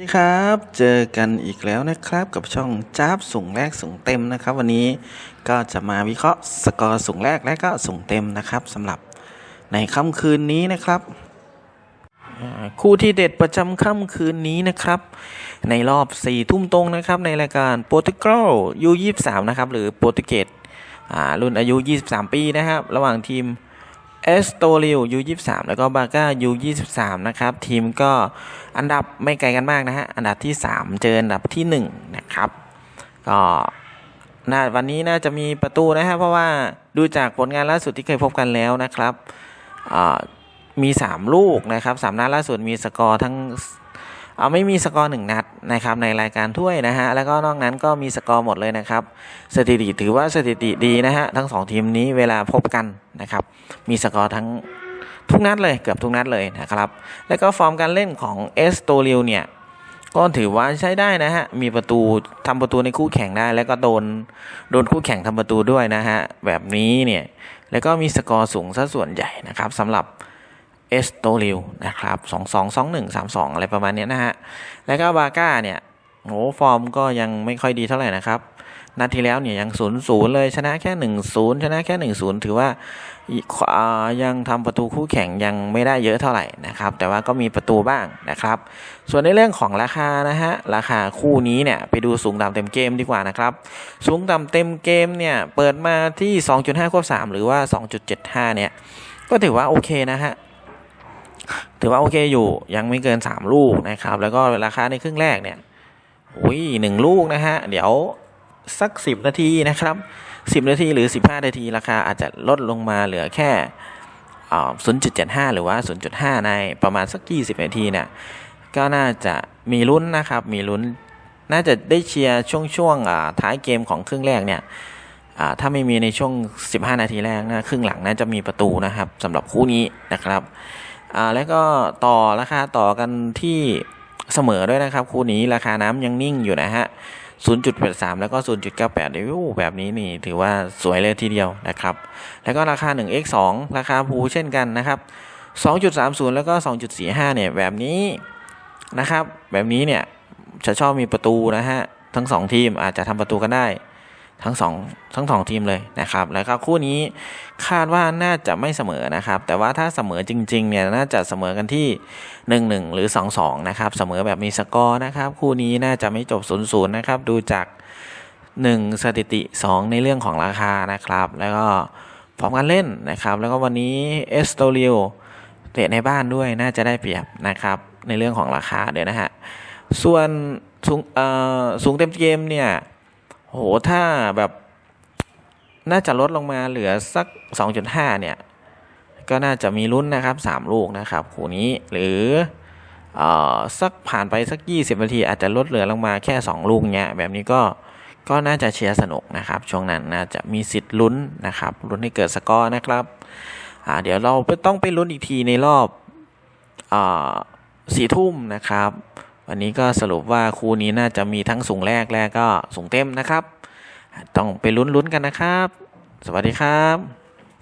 สวัสดีครับ เจอกันอีกแล้วนะครับกับช่องจ้าบสูงแรกสูงเต็มนะครับ วันนี้ก็จะมาวิเคราะห์สกอร์สูงแรกและก็สูงเต็มนะครับสำหรับในค่ำคืนนี้นะครับคู่ที่เด็ดประจำค่ำคืนนี้นะครับ ในรอบ4ทุ่มตรงนะครับ ในรายการโปรตุเกสยู23นะครับหรือโปรตุเกสรุ่นอายุ 23 ปีนะครับ ระหว่างทีม เอสโตริวยู23แล้วก็บาก้ายู23นะครับ ทีมก็อันดับไม่ไกลกันมากนะฮะ อันดับที่3เจออันดับที่1นะครับ ก็น่าวันนี้น่าจะมีประตูนะฮะ เพราะว่าดูจากผลงานล่าสุดที่เคยพบกันแล้วนะครับอ่ามลูกนะครับ3นัดล่าสุดมีสกอร์ทั้ง เอาไม่มีสกอร์หนึ่งนัด นะครับในรายการถ้วยนะฮะแล้วก็นอกนั้นก็มีสกอร์หมดเลยนะครับสถิติถือว่าสถิติดีนะฮะทั้งสองทีมนี้เวลาพบกันนะครับมีสกอร์ทั้งทุกนัดเลยเกือบทุกนัดเลยนะครับแล้วก็ฟอร์มการเล่นของเอสโตริลเนี่ยก็ถือว่าใช้ได้นะฮะ มีประตูทำประตูในคู่แข่งได้ แล้วก็โดนโดนคู่แข่งทำประตูด้วยนะฮะ แบบนี้เนี่ย แล้วก็มีสกอร์สูงซะส่วนใหญ่นะครับสำหรับ เอสโตริวนะครับสองสองสองหนึ่งสามสองอะไรประมาณนี้นะฮะ แล้วก็บาก้าเนี่ยโอ้ฟอร์มก็ยังไม่ค่อยดีเท่าไหร่นะครับ นัดที่แล้วเนี่ยยังศูนย์ศูนย์เลยชนะแค่หนึ่งศูนย์ชนะแค่หนึ่งศูนย์ถือว่าอ่ายังทำประตูคู่แข่งยังไม่ได้เยอะเท่าไหร่นะครับ แต่ว่าก็มีประตูบ้างนะครับ ส่วนในเรื่องของราคานะฮะราคาคู่นี้เนี่ยไปดูสูงต่ำเต็มเกมดีกว่านะครับ สูงต่ำเต็มเกมเนี่ยเปิดมาที่ 2.5ควบ3หรือว่า 2.75เนี่ยก็ถือว่าโอเคนะฮะ ถือว่าโอเคอยู่ยังไม่เกิน 3 ลูกนะครับ แล้วก็ราคาในครึ่งแรกเนี่ยอุ้ยหนึ่งลูกนะฮะ เดี๋ยวสัก 10 นาทีนะครับ 10 นาทีหรือ 15 นาที ราคาอาจจะลดลงมาเหลือแค่อ่า0.75 หรือว่า 0.5 ในประมาณสัก 20 นาทีเนี่ยก็น่าจะมีลุ้นนะครับ มีลุ้นน่าจะได้เชียร์ช่วงช่วงอ่าท้ายเกมของครึ่งแรกเนี่ยอ่าถ้าไม่มีในช่วง 15 นาทีแรกนะครึ่งหลังน่าจะมีประตูนะครับสำหรับคู่นี้นะครับ อ่าแล้วก็ต่อราคาต่อกันที่เสมอด้วยนะครับ คู่นี้ราคาน้ำยังนิ่งอยู่นะฮะ 0.83 แล้วก็ 0.98เดี๋ยวแบบนี้นี่ถือว่าสวยเลยทีเดียวนะครับ แล้วก็ราคา 1x2 ราคาภูเช่นกันนะครับ 2.30 แล้วก็ 2.45 เนี่ยแบบนี้นะครับ แบบนี้เนี่ยจะชอบมีประตูนะฮะ ทั้งสองทีมอาจจะทำประตูกันได้ ทั้งสองทั้งสองทีมเลยนะครับ แล้วก็คู่นี้คาดว่าน่าจะไม่เสมอนะครับ แต่ว่าถ้าเสมอจริงๆเนี่ยน่าจะเสมอกันที่ 1-1 หรือ 2-2 นะครับ เสมอแบบมีสกอร์นะครับ คู่นี้น่าจะไม่จบ 0-0 นะครับ ดูจาก 1 สถิติ 2 ในเรื่องของราคานะครับ แล้วก็พร้อมกันเล่นนะครับ แล้วก็วันนี้เอสโตริโอเตะในบ้านด้วยน่าจะได้เปรียบนะครับ ในเรื่องของราคาเดี๋ยวนะฮะ ส่วนสูงเอ่อสูงเต็มเกมเนี่ย โหถ้าแบบน่าจะลดลงมาเหลือสัก 2.5 เนี่ย ก็น่าจะมีลุ้นนะครับ 3 ลูกนะครับคู่นี้หรืออ่อสักผ่านไปสัก 20 นาที อาจจะลดเหลือลงมาแค่ 2 ลูกเนี่ยแบบนี้ก็ก็น่าจะเชียร์สนุกนะครับ ช่วงนั้นน่าจะมีสิทธิ์ลุ้นนะครับลุ้นให้เกิดสกอร์นะครับอ่าเดี๋ยวเราต้องไปลุ้นอีกทีในรอบอ่าสี่ทุ่มนะครับ วันนี้ก็สรุปว่าคู่นี้น่าจะมีทั้งสูงแรกและก็สูงเต็มนะครับ ต้องไปลุ้นๆกันนะครับ สวัสดีครับ